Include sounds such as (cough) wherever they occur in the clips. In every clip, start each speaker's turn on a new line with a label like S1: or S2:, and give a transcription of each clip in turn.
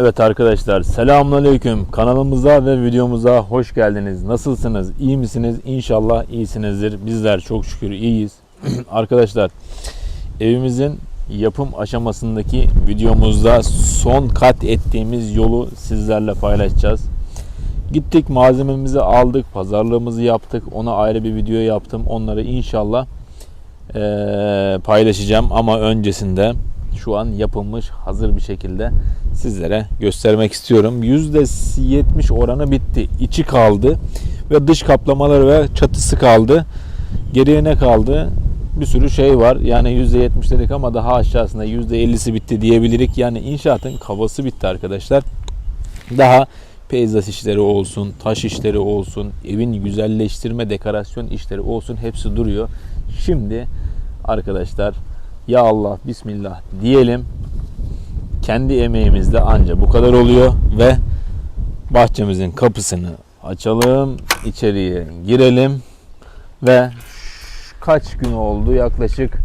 S1: Evet arkadaşlar selamünaleyküm kanalımıza ve videomuza hoş geldiniz. Nasılsınız? İyi misiniz? İnşallah iyisinizdir. Bizler çok şükür iyiyiz. (clears throat) arkadaşlar evimizin yapım aşamasındaki videomuzda son kat ettiğimiz yolu sizlerle paylaşacağız. Gittik malzememizi aldık, pazarlığımızı yaptık. Ona ayrı bir video yaptım. Onları inşallah eee, paylaşacağım ama öncesinde şu an yapılmış hazır bir şekilde sizlere göstermek istiyorum. %70 oranı bitti. İçi kaldı ve dış kaplamaları ve çatısı kaldı. Geriye ne kaldı? Bir sürü şey var. Yani %70 dedik ama daha aşağısında %50'si bitti diyebilirik. Yani inşaatın kafası bitti arkadaşlar. Daha peyzaj işleri olsun, taş işleri olsun, evin güzelleştirme, dekorasyon işleri olsun hepsi duruyor. Şimdi arkadaşlar ya Allah bismillah diyelim. Kendi emeğimizle anca bu kadar oluyor ve bahçemizin kapısını açalım, içeriye girelim ve kaç gün oldu yaklaşık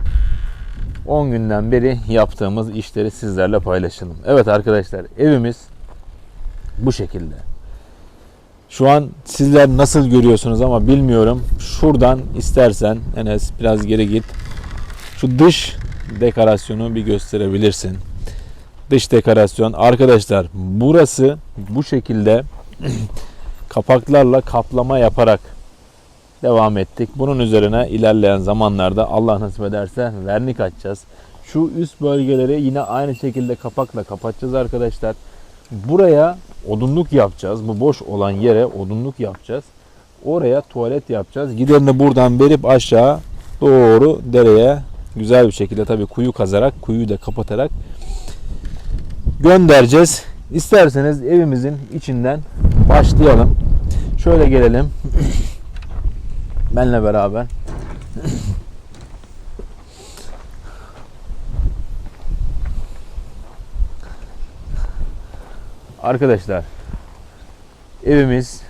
S1: 10 günden beri yaptığımız işleri sizlerle paylaşalım. Evet arkadaşlar evimiz bu şekilde. Şu an sizler nasıl görüyorsunuz ama bilmiyorum. Şuradan istersen Enes biraz geri git. Şu dış dekorasyonu bir gösterebilirsin. Dış dekorasyon arkadaşlar burası bu şekilde (clears throat) kapaklarla kaplama yaparak devam ettik. Bunun üzerine ilerleyen zamanlarda Allah nasip ederse vernik açacağız. Şu üst bölgeleri yine aynı şekilde kapakla kapatacağız arkadaşlar. Buraya odunluk yapacağız. Bu boş olan yere odunluk yapacağız. Oraya tuvalet yapacağız. Giderini buradan verip aşağı doğru dereye güzel bir şekilde tabii kuyu kazarak, kuyuyu da kapatarak göndereceğiz. İsterseniz evimizin içinden başlayalım. Şöyle gelelim. Benle beraber. Arkadaşlar evimiz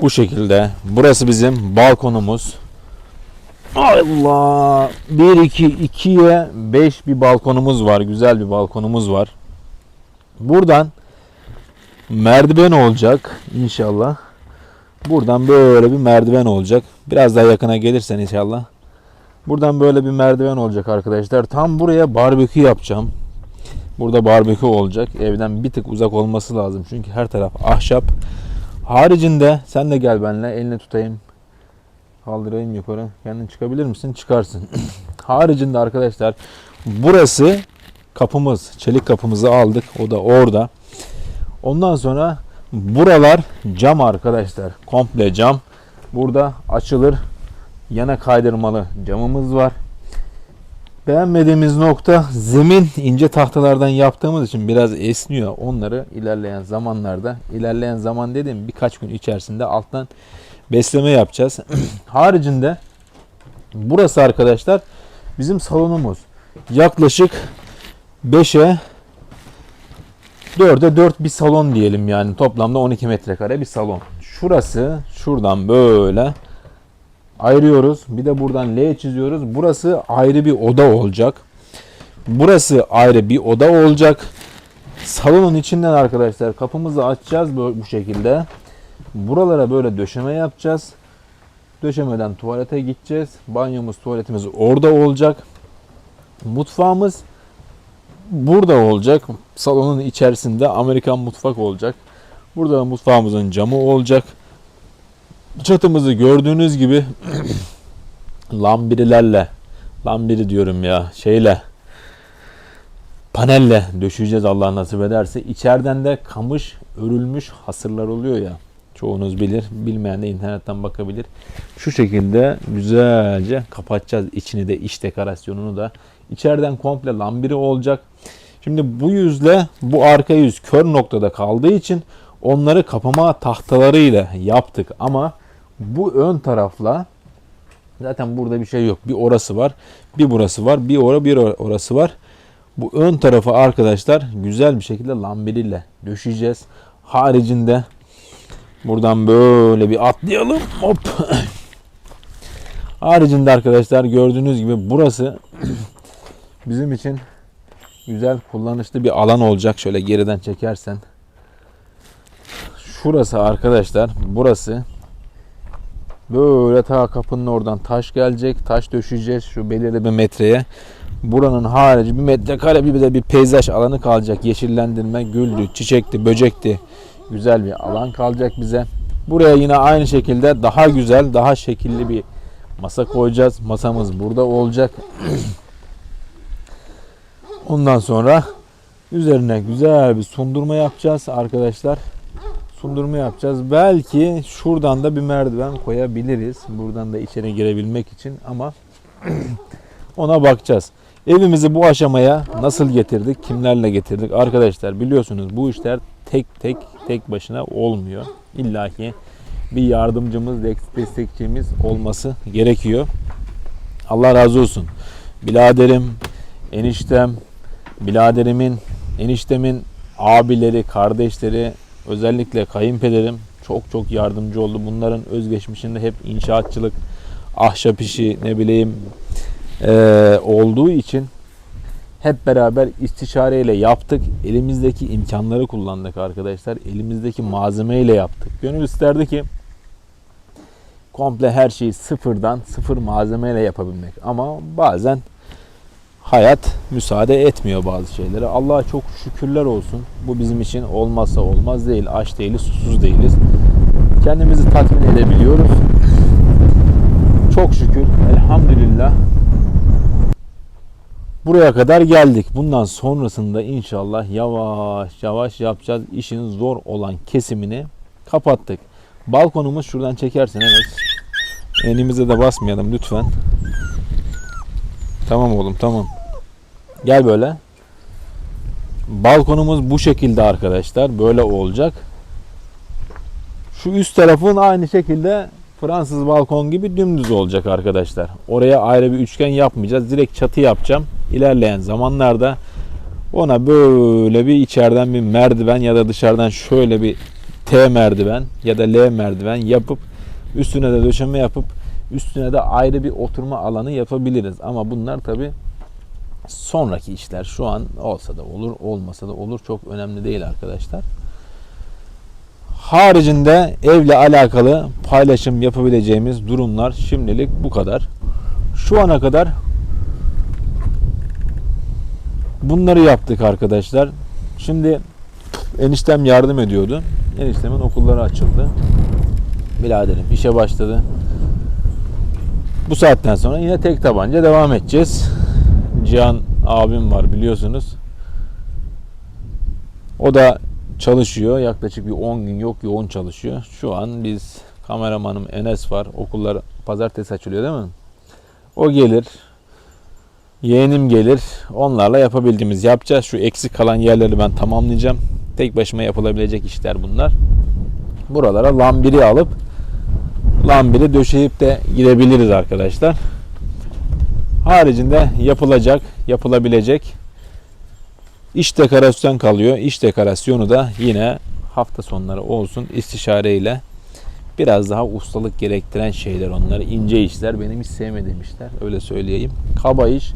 S1: bu şekilde. Burası bizim balkonumuz. Allah! 1 2 2'ye 5 bir balkonumuz var. Güzel bir balkonumuz var. Buradan merdiven olacak inşallah. Buradan böyle bir merdiven olacak. Biraz daha yakına gelirsen inşallah. Buradan böyle bir merdiven olacak arkadaşlar. Tam buraya barbekü yapacağım. Burada barbekü olacak. Evden bir tık uzak olması lazım. Çünkü her taraf ahşap. Haricinde sen de gel benimle. Elini tutayım. Kaldırayım yukarı. Kendin çıkabilir misin? Çıkarsın. (clears throat) Haricinde arkadaşlar burası kapımız. Çelik kapımızı aldık. O da orada. Ondan sonra buralar cam arkadaşlar. Komple cam. Burada açılır. Yana kaydırmalı camımız var. Beğenmediğimiz nokta zemin ince tahtalardan yaptığımız için biraz esniyor. Onları ilerleyen zamanlarda, ilerleyen zaman dedim birkaç gün içerisinde alttan besleme yapacağız. (clears throat) Haricinde burası arkadaşlar bizim salonumuz. Yaklaşık 5'e 4'e 4 bir salon diyelim yani toplamda 12 metrekare bir salon. Şurası şuradan böyle ayırıyoruz. Bir de buradan L çiziyoruz. Burası ayrı bir oda olacak. Burası ayrı bir oda olacak. Salonun içinden arkadaşlar kapımızı açacağız bu şekilde. Buralara böyle döşeme yapacağız. Döşemeden tuvalete gideceğiz. Banyomuz, tuvaletimiz orada olacak. Mutfağımız burada olacak. Salonun içerisinde Amerikan mutfak olacak. Burada mutfağımızın camı olacak. Çatımızı gördüğünüz gibi (clears throat) lambirilerle lambiri diyorum ya şeyle panelle döşeyeceğiz Allah nasip ederse. İçeriden de kamış örülmüş hasırlar oluyor ya. Çoğunuz bilir. Bilmeyen de internetten bakabilir. Şu şekilde güzelce kapatacağız içini de iç dekorasyonunu da. İçeriden komple lambiri olacak. Şimdi bu yüzle bu arka yüz kör noktada kaldığı için onları kapama tahtalarıyla yaptık ama bu ön tarafla zaten burada bir şey yok. Bir orası var, bir burası var, bir ora bir orası var. Bu ön tarafı arkadaşlar güzel bir şekilde lambiriyle döşeyeceğiz. Haricinde buradan böyle bir atlayalım. Hop. Haricinde arkadaşlar gördüğünüz gibi burası (clears throat) bizim için güzel kullanışlı bir alan olacak. Şöyle geriden çekersen. Şurası arkadaşlar. Burası böyle ta kapının oradan taş gelecek. Taş döşeyeceğiz şu belirli bir metreye. Buranın harici bir metrekare bir de bir peyzaj alanı kalacak. Yeşillendirme, güldü, çiçekti, böcekti. Güzel bir alan kalacak bize. Buraya yine aynı şekilde daha güzel, daha şekilli bir masa koyacağız. Masamız burada olacak. (clears throat) Ondan sonra üzerine güzel bir sundurma yapacağız arkadaşlar. Sundurma yapacağız. Belki şuradan da bir merdiven koyabiliriz. Buradan da içeri girebilmek için ama (clears throat) ona bakacağız. Evimizi bu aşamaya nasıl getirdik? Kimlerle getirdik? Arkadaşlar biliyorsunuz bu işler tek tek tek başına olmuyor. İlla ki bir yardımcımız, destekçimiz olması gerekiyor. Allah razı olsun. Biladerim, eniştem, biladerimin, eniştemin abileri, kardeşleri, özellikle kayınpederim çok çok yardımcı oldu. Bunların özgeçmişinde hep inşaatçılık, ahşap işi, ne bileyim eee, olduğu için hep beraber istişareyle yaptık. Elimizdeki imkanları kullandık arkadaşlar. Elimizdeki malzemeyle yaptık. Gönül isterdi ki komple her şeyi sıfırdan, sıfır malzemeyle yapabilmek. Ama bazen hayat müsaade etmiyor bazı şeylere. Allah'a çok şükürler olsun. Bu bizim için olmazsa olmaz değil. Aç değiliz, susuz değiliz. Kendimizi tatmin edebiliyoruz. Çok şükür. Elhamdülillah. Buraya kadar geldik. Bundan sonrasında inşallah yavaş yavaş yapacağız. İşin zor olan kesimini kapattık. Balkonumuz şuradan çekersen evet. Elimize de basmayalım lütfen. Tamam oğlum tamam. Gel böyle. Balkonumuz bu şekilde arkadaşlar. Böyle olacak. Şu üst tarafın aynı şekilde Fransız balkon gibi dümdüz olacak arkadaşlar. Oraya ayrı bir üçgen yapmayacağız. Direkt çatı yapacağım. İlerleyen zamanlarda ona böyle bir içeriden bir merdiven ya da dışarıdan şöyle bir T merdiven ya da L merdiven yapıp üstüne de döşeme yapıp üstüne de ayrı bir oturma alanı yapabiliriz. Ama bunlar tabi sonraki işler. Şu an olsa da olur, olmasa da olur. Çok önemli değil arkadaşlar. Haricinde evle alakalı paylaşım yapabileceğimiz durumlar şimdilik bu kadar. Şu ana kadar bunları yaptık arkadaşlar. Şimdi eniştem yardım ediyordu. Eniştemin okulları açıldı. Biraderim işe başladı. Bu saatten sonra yine tek tabanca devam edeceğiz. Cihan abim var biliyorsunuz. O da çalışıyor. Yaklaşık bir 10 gün yok yoğun çalışıyor. Şu an biz kameramanım Enes var. Okullar pazartesi açılıyor değil mi? O gelir. Yeğenim gelir. Onlarla yapabildiğimiz yapacağız. Şu eksik kalan yerleri ben tamamlayacağım. Tek başıma yapılabilecek işler bunlar. Buralara lambiri alıp lambiri döşeyip de gidebiliriz arkadaşlar. Haricinde yapılacak, yapılabilecek iş dekorasyon kalıyor. İş dekorasyonu da yine hafta sonları olsun istişareyle biraz daha ustalık gerektiren şeyler onlar. ince işler. Benim hiç sevmediğim işler. Öyle söyleyeyim. Kaba iş.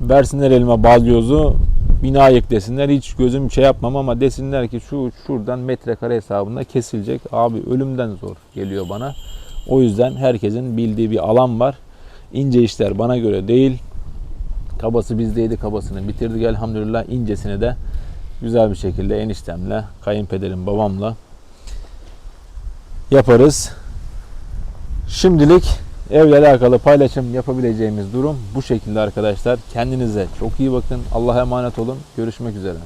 S1: Versinler elime balyozu bina yıklesinler. Hiç gözüm şey yapmam ama desinler ki şu şuradan metrekare hesabında kesilecek. Abi ölümden zor geliyor bana. O yüzden herkesin bildiği bir alan var. İnce işler bana göre değil. Kabası bizdeydi kabasını bitirdik elhamdülillah incesini de güzel bir şekilde eniştemle, kayınpederim, babamla yaparız. Şimdilik evle alakalı paylaşım yapabileceğimiz durum bu şekilde arkadaşlar. Kendinize çok iyi bakın. Allah'a emanet olun. Görüşmek üzere.